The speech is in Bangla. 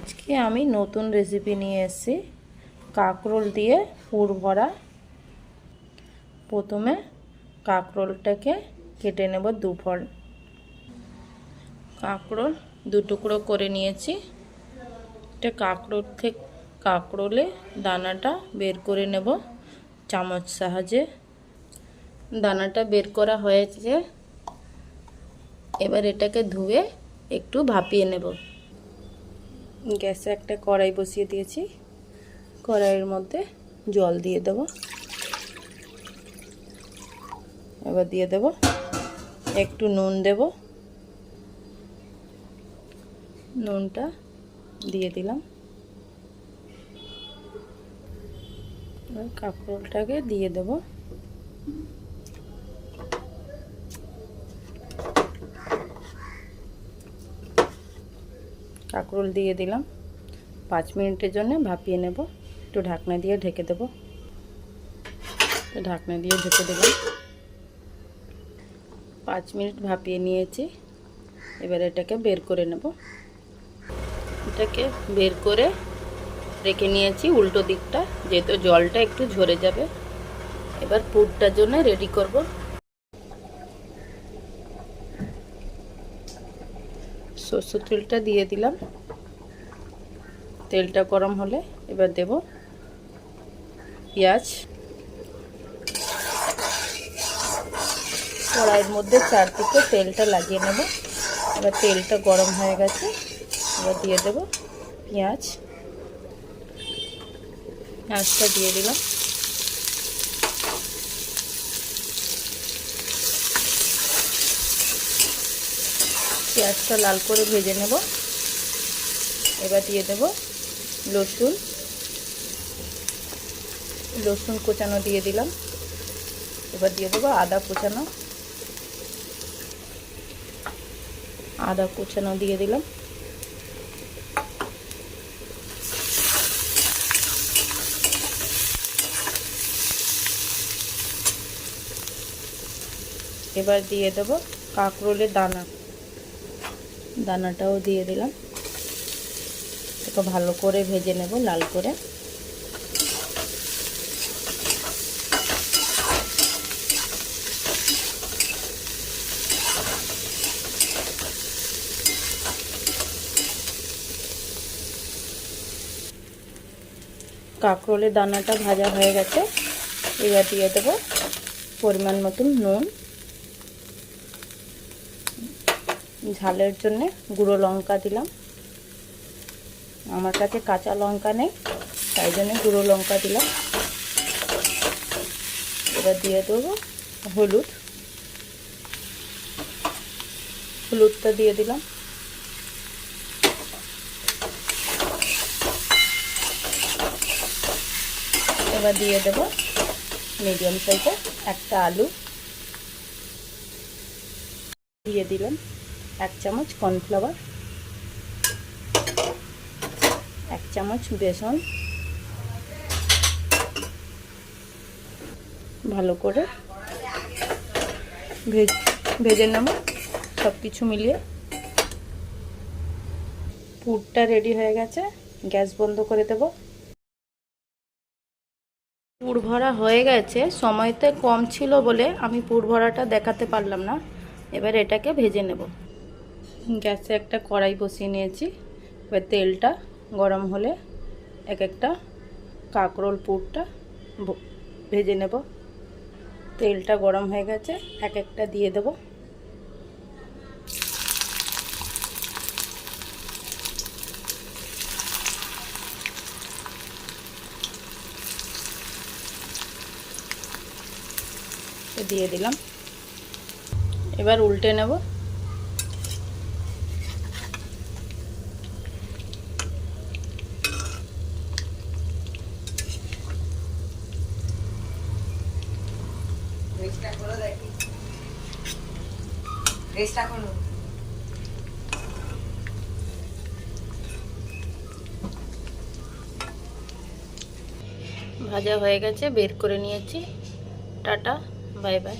আজকে আমি নতুন রেসিপি নিয়ে এসেছি। কাঁকরোল দিয়ে পুর ভরা। প্রথমে কাঁকরোলটাকে কেটে নেব দু ফল কাঁকরোল দু টুকরো করে নিয়েছি। এটা কাঁকরোল থেকে কাঁকরোলে দানাটা বের করে নেব চামচ সাহায্যে। দানাটা বের করা হয়েছে। এবার এটাকে ধুয়ে একটু ভাপিয়ে নেব। গ্যাসে একটা কড়াই বসিয়ে দিয়েছি। কড়াইয়ের মধ্যে জল দিয়ে দেব। এবার দিয়ে দেব একটু নুন দেব। নুনটা দিয়ে দিলাম। কাঁকরোলটাকে দিয়ে দেব। কাঁকরোল দিয়ে দিলাম। পাঁচ মিনিটের জন্য ভাপিয়ে নেব। একটু ঢাকনা দিয়ে ঢেকে দেব। ঢাকনা দিয়ে ঢেকে দিলাম পাঁচ মিনিট ভাপিয়ে নিয়েছি। এবার এটাকে বের করে নেব। এটাকে বের করে রেখে নিয়েছি উল্টো দিকটা, যেহেতু জলটা একটু ঝরে যাবে। এবার পুরটার জন্য রেডি করব। সরষের তেলটা দিয়ে দিলাম। তেলটা গরম হলে এবার দেব পেঁয়াজ। কড়াইয়ের মধ্যে চারদিকে তেলটা লাগিয়ে নেব। এবার তেলটা গরম হয়ে গেছে, এবার দিয়ে দেব পেঁয়াজ। পেঁয়াজটা দিয়ে দিলাম। পেঁয়াজটা লাল করে ভেজে নেব। এবার দিয়ে দেব রসুন রসুন কোচানো দিয়ে দিলাম। এবার দিয়ে দেবো আদা কোচানো। আদা কুচানো দিয়ে দিলাম। এবার দিয়ে দেবো কাঁকরোলের দানা। দানাটাও দিয়ে দিলাম। এটাকে ভালো করে ভেজে নেব লাল করে। কাঁকরোলের দানাটা ভাজা হয়ে গেছে। এবার দিয়ে দেবো পরিমাণ মতন নুন। ঝালের জন্যে গুঁড়ো লঙ্কা দিলাম। আমার কাছে কাঁচা লঙ্কা নেই, তাই জন্য গুঁড়ো লঙ্কা দিলাম। এবার দিয়ে দেবো হলুদ। হলুদটা দিয়ে দিলাম। এবার দিয়ে দেব মিডিয়াম সাইজের একটা আলু। দিয়ে দিলাম। এক চামচ কর্নফ্লাওয়ার, এক চামচ বেসন, ভালো করে ভেজে নেব সব কিছু মিলিয়ে। পুরটা রেডি হয়ে গেছে, গ্যাস বন্ধ করে দেব। পুর ভরা হয়ে গেছে, সময়তে কম ছিল বলে আমি পুর ভরাটা দেখাতে পারলাম না। এবার এটাকে ভেজে নেব। গ্যাসে একটা কড়াই বসিয়ে নিয়েছি। এবার তেলটা গরম হলে এক একটা কাঁকরোল পুরটা ভেজে নেব। তেলটা গরম হয়ে গেছে, এক একটা দিয়ে দেব। দিয়ে দিলাম। এবার উল্টে নেব। ভাজা হয়ে গেছে বের করে নিয়েছি। Tata bye bye.